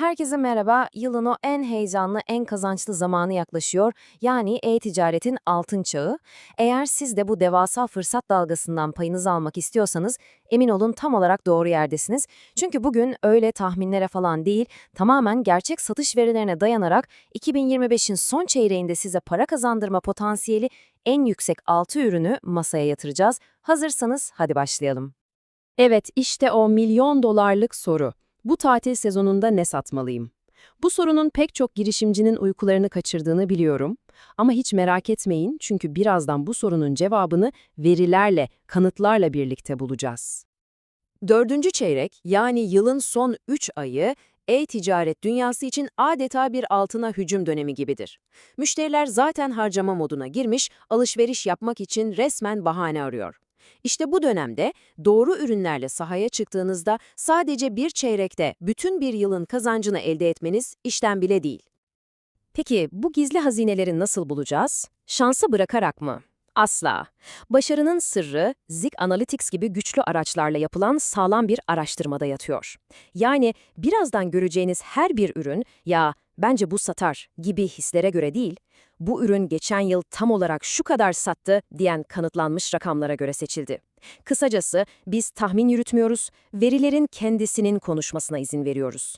Herkese merhaba. Yılın o en heyecanlı, en kazançlı zamanı yaklaşıyor. Yani e-ticaretin altın çağı. Eğer siz de bu devasa fırsat dalgasından payınızı almak istiyorsanız emin olun tam olarak doğru yerdesiniz. Çünkü bugün öyle tahminlere falan değil, tamamen gerçek satış verilerine dayanarak 2025'in son çeyreğinde size para kazandırma potansiyeli en yüksek 6 ürünü masaya yatıracağız. Hazırsanız hadi başlayalım. Evet, işte o milyon dolarlık soru. Bu tatil sezonunda ne satmalıyım? Bu sorunun pek çok girişimcinin uykularını kaçırdığını biliyorum. Ama hiç merak etmeyin çünkü birazdan bu sorunun cevabını verilerle, kanıtlarla birlikte bulacağız. Dördüncü çeyrek yani yılın son 3 ayı e-ticaret dünyası için adeta bir altına hücum dönemi gibidir. Müşteriler zaten harcama moduna girmiş, alışveriş yapmak için resmen bahane arıyor. İşte bu dönemde doğru ürünlerle sahaya çıktığınızda sadece bir çeyrekte bütün bir yılın kazancını elde etmeniz işten bile değil. Peki bu gizli hazineleri nasıl bulacağız? Şansa bırakarak mı? Asla. Başarının sırrı Zik Analytics gibi güçlü araçlarla yapılan sağlam bir araştırmada yatıyor. Yani birazdan göreceğiniz her bir ürün ya bence bu satar gibi hislere göre değil, bu ürün geçen yıl tam olarak şu kadar sattı diyen kanıtlanmış rakamlara göre seçildi. Kısacası biz tahmin yürütmüyoruz, verilerin kendisinin konuşmasına izin veriyoruz.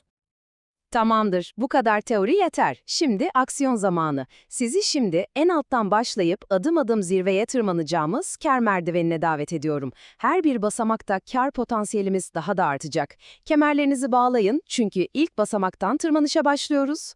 Tamamdır, bu kadar teori yeter. Şimdi aksiyon zamanı. Sizi şimdi en alttan başlayıp adım adım zirveye tırmanacağımız kar merdivenine davet ediyorum. Her bir basamakta kar potansiyelimiz daha da artacak. Kemerlerinizi bağlayın çünkü ilk basamaktan tırmanışa başlıyoruz.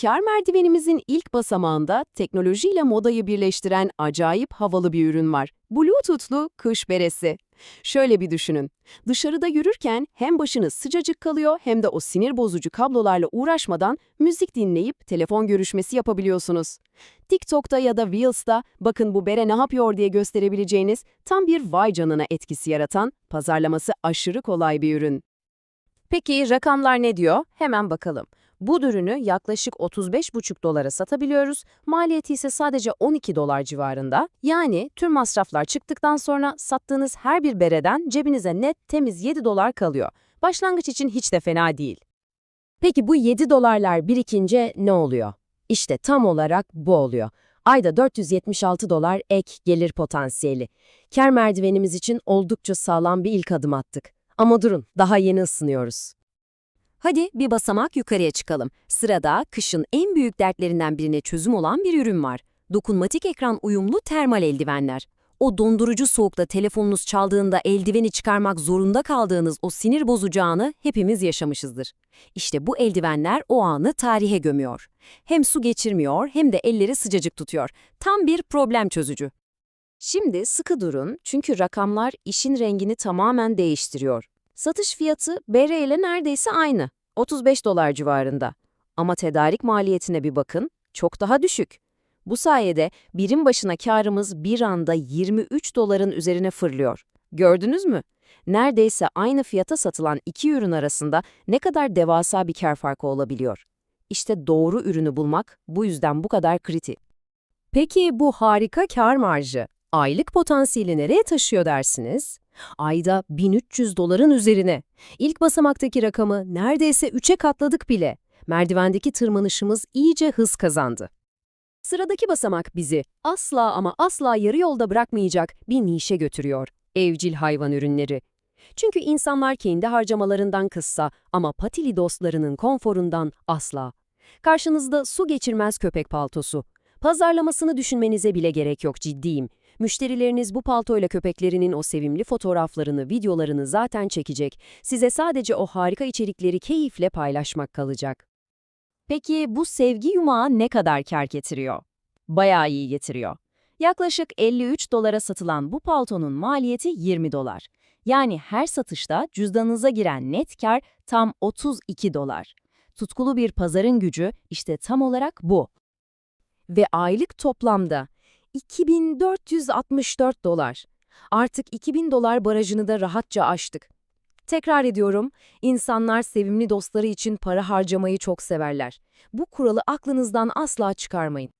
Kar merdivenimizin ilk basamağında teknolojiyle modayı birleştiren acayip havalı bir ürün var. Bluetooth'lu kış beresi. Şöyle bir düşünün. Dışarıda yürürken hem başınız sıcacık kalıyor hem de o sinir bozucu kablolarla uğraşmadan müzik dinleyip telefon görüşmesi yapabiliyorsunuz. TikTok'ta ya da Reels'ta bakın bu bere ne yapıyor diye gösterebileceğiniz tam bir vay canına etkisi yaratan, pazarlaması aşırı kolay bir ürün. Peki rakamlar ne diyor? Hemen bakalım. Bu ürünü yaklaşık 35,5 dolara satabiliyoruz. Maliyeti ise sadece 12 dolar civarında. Yani tüm masraflar çıktıktan sonra sattığınız her bir bereden cebinize net temiz 7 dolar kalıyor. Başlangıç için hiç de fena değil. Peki bu 7 dolarlar birikince ne oluyor? İşte tam olarak bu oluyor. Ayda 476 dolar ek gelir potansiyeli. Kar merdivenimiz için oldukça sağlam bir ilk adım attık. Ama durun, daha yeni ısınıyoruz. Hadi bir basamak yukarıya çıkalım. Sırada kışın en büyük dertlerinden birine çözüm olan bir ürün var. Dokunmatik ekran uyumlu termal eldivenler. O dondurucu soğukta telefonunuz çaldığında eldiveni çıkarmak zorunda kaldığınız o sinir bozucu anı hepimiz yaşamışızdır. İşte bu eldivenler o anı tarihe gömüyor. Hem su geçirmiyor hem de elleri sıcacık tutuyor. Tam bir problem çözücü. Şimdi sıkı durun çünkü rakamlar işin rengini tamamen değiştiriyor. Satış fiyatı BR ile neredeyse aynı, 35 dolar civarında. Ama tedarik maliyetine bir bakın, çok daha düşük. Bu sayede birim başına karımız bir anda 23 doların üzerine fırlıyor. Gördünüz mü? Neredeyse aynı fiyata satılan iki ürün arasında ne kadar devasa bir kar farkı olabiliyor. İşte doğru ürünü bulmak bu yüzden bu kadar kritik. Peki bu harika kar marjı aylık potansiyeli nereye taşıyor dersiniz? Ayda 1300 doların üzerine. İlk basamaktaki rakamı neredeyse 3'e katladık bile. Merdivendeki tırmanışımız iyice hız kazandı. Sıradaki basamak bizi asla ama asla yarı yolda bırakmayacak bir nişe götürüyor. Evcil hayvan ürünleri. Çünkü insanlar kendi harcamalarından kıssa ama patili dostlarının konforundan asla. Karşınızda su geçirmez köpek paltosu. Pazarlamasını düşünmenize bile gerek yok ciddiyim. Müşterileriniz bu paltoyla köpeklerinin o sevimli fotoğraflarını, videolarını zaten çekecek. Size sadece o harika içerikleri keyifle paylaşmak kalacak. Peki bu sevgi yumağı ne kadar kar getiriyor? Bayağı iyi getiriyor. Yaklaşık 53 dolara satılan bu paltonun maliyeti 20 dolar. Yani her satışta cüzdanınıza giren net kar tam 32 dolar. Tutkulu bir pazarın gücü işte tam olarak bu. Ve aylık toplamda 2464 dolar. Artık 2000 dolar barajını da rahatça aştık. Tekrar ediyorum, insanlar sevimli dostları için para harcamayı çok severler. Bu kuralı aklınızdan asla çıkarmayın.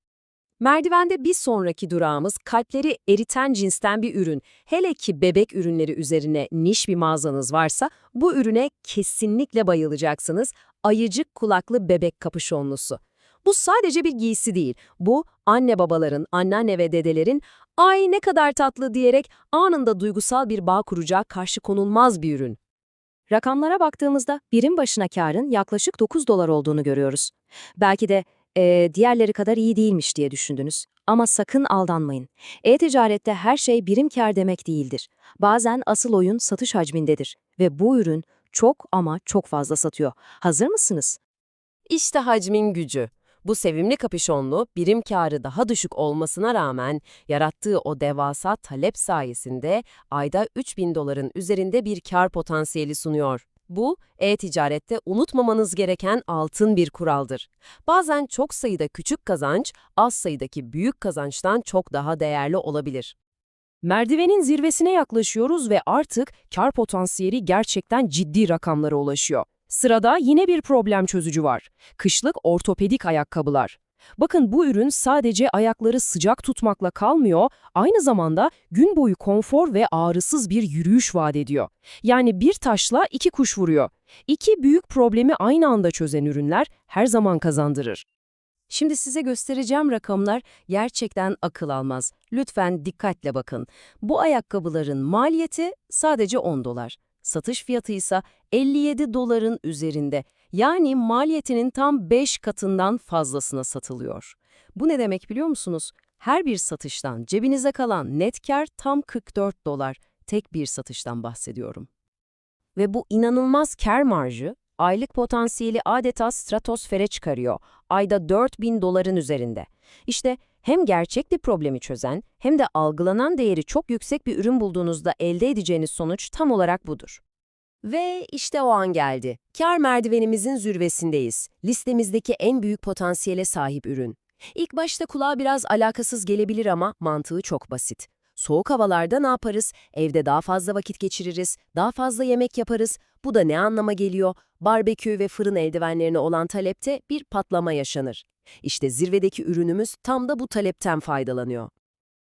Merdivende bir sonraki durağımız kalpleri eriten cinsten bir ürün. Hele ki bebek ürünleri üzerine niş bir mağazanız varsa bu ürüne kesinlikle bayılacaksınız. Ayıcık kulaklı bebek kapüşonlusu. Bu sadece bir giysi değil. Bu anne babaların, anneanne ve dedelerin ay ne kadar tatlı diyerek anında duygusal bir bağ kuracağı karşı konulmaz bir ürün. Rakamlara baktığımızda birim başına karın yaklaşık 9 dolar olduğunu görüyoruz. Belki de eee, diğerleri kadar iyi değilmiş diye düşündünüz. Ama sakın aldanmayın. E-ticarette her şey birim kar demek değildir. Bazen asıl oyun satış hacmindedir. Ve bu ürün çok ama çok fazla satıyor. Hazır mısınız? İşte hacmin gücü. Bu sevimli kapüşonlu birim karı daha düşük olmasına rağmen yarattığı o devasa talep sayesinde ayda 3000 doların üzerinde bir kar potansiyeli sunuyor. Bu, e-ticarette unutmamanız gereken altın bir kuraldır. Bazen çok sayıda küçük kazanç, az sayıdaki büyük kazançtan çok daha değerli olabilir. Merdivenin zirvesine yaklaşıyoruz ve artık kar potansiyeli gerçekten ciddi rakamlara ulaşıyor. Sırada yine bir problem çözücü var. Kışlık ortopedik ayakkabılar. Bakın bu ürün sadece ayakları sıcak tutmakla kalmıyor, aynı zamanda gün boyu konfor ve ağrısız bir yürüyüş vaat ediyor. Yani bir taşla iki kuş vuruyor. İki büyük problemi aynı anda çözen ürünler her zaman kazandırır. Şimdi size göstereceğim rakamlar gerçekten akıl almaz. Lütfen dikkatle bakın. Bu ayakkabıların maliyeti sadece 10 dolar. Satış fiyatı ise 57 doların üzerinde. Yani maliyetinin tam 5 katından fazlasına satılıyor. Bu ne demek biliyor musunuz? Her bir satıştan cebinize kalan net kar tam 44 dolar. Tek bir satıştan bahsediyorum. Ve bu inanılmaz kar marjı aylık potansiyeli adeta stratosfere çıkarıyor. Ayda 4000 doların üzerinde. İşte hem gerçek bir problemi çözen hem de algılanan değeri çok yüksek bir ürün bulduğunuzda elde edeceğiniz sonuç tam olarak budur. Ve işte o an geldi. Kar merdivenimizin zirvesindeyiz. Listemizdeki en büyük potansiyele sahip ürün. İlk başta kulağa biraz alakasız gelebilir ama mantığı çok basit. Soğuk havalarda ne yaparız? Evde daha fazla vakit geçiririz, daha fazla yemek yaparız. Bu da ne anlama geliyor? Barbekü ve fırın eldivenlerine olan talepte bir patlama yaşanır. İşte zirvedeki ürünümüz tam da bu talepten faydalanıyor.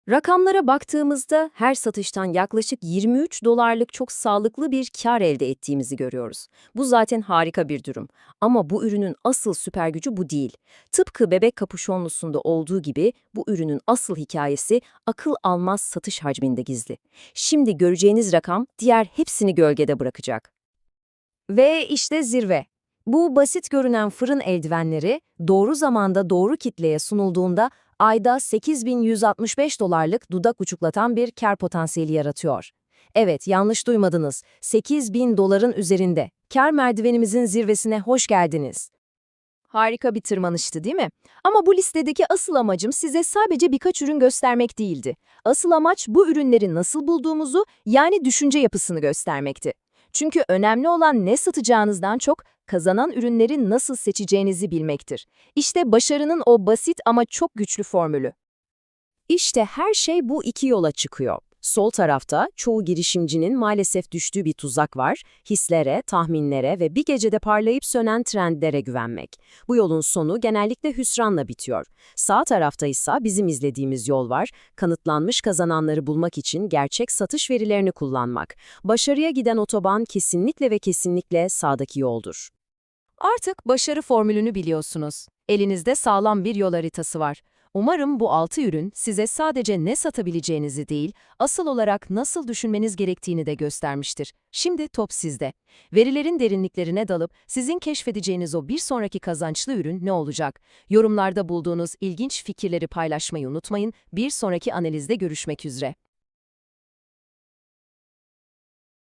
Rakamlara baktığımızda her satıştan yaklaşık 23 dolarlık çok sağlıklı bir kar elde ettiğimizi görüyoruz. Bu zaten harika bir durum. Ama bu ürünün asıl süper gücü bu değil. Tıpkı bebek kapüşonlusunda olduğu gibi bu ürünün asıl hikayesi akıl almaz satış hacminde gizli. Şimdi göreceğiniz rakam diğer hepsini gölgede bırakacak. Ve işte zirve. Bu basit görünen fırın eldivenleri doğru zamanda doğru kitleye sunulduğunda ayda 8165 dolarlık dudak uçuklatan bir kar potansiyeli yaratıyor. Evet, yanlış duymadınız. 8000 doların üzerinde. Kar merdivenimizin zirvesine hoş geldiniz. Harika bir tırmanıştı değil mi? Ama bu listedeki asıl amacım size sadece birkaç ürün göstermek değildi. Asıl amaç bu ürünleri nasıl bulduğumuzu, yani düşünce yapısını göstermekti. Çünkü önemli olan ne satacağınızdan çok kazanan ürünleri nasıl seçeceğinizi bilmektir. İşte başarının o basit ama çok güçlü formülü. İşte her şey bu iki yola çıkıyor. Sol tarafta çoğu girişimcinin maalesef düştüğü bir tuzak var. Hislere, tahminlere ve bir gecede parlayıp sönen trendlere güvenmek. Bu yolun sonu genellikle hüsranla bitiyor. Sağ tarafta ise bizim izlediğimiz yol var. Kanıtlanmış kazananları bulmak için gerçek satış verilerini kullanmak. Başarıya giden otoban kesinlikle ve kesinlikle sağdaki yoldur. Artık başarı formülünü biliyorsunuz. Elinizde sağlam bir yol haritası var. Umarım bu altı ürün size sadece ne satabileceğinizi değil, asıl olarak nasıl düşünmeniz gerektiğini de göstermiştir. Şimdi top sizde. Verilerin derinliklerine dalıp sizin keşfedeceğiniz o bir sonraki kazançlı ürün ne olacak? Yorumlarda bulduğunuz ilginç fikirleri paylaşmayı unutmayın. Bir sonraki analizde görüşmek üzere.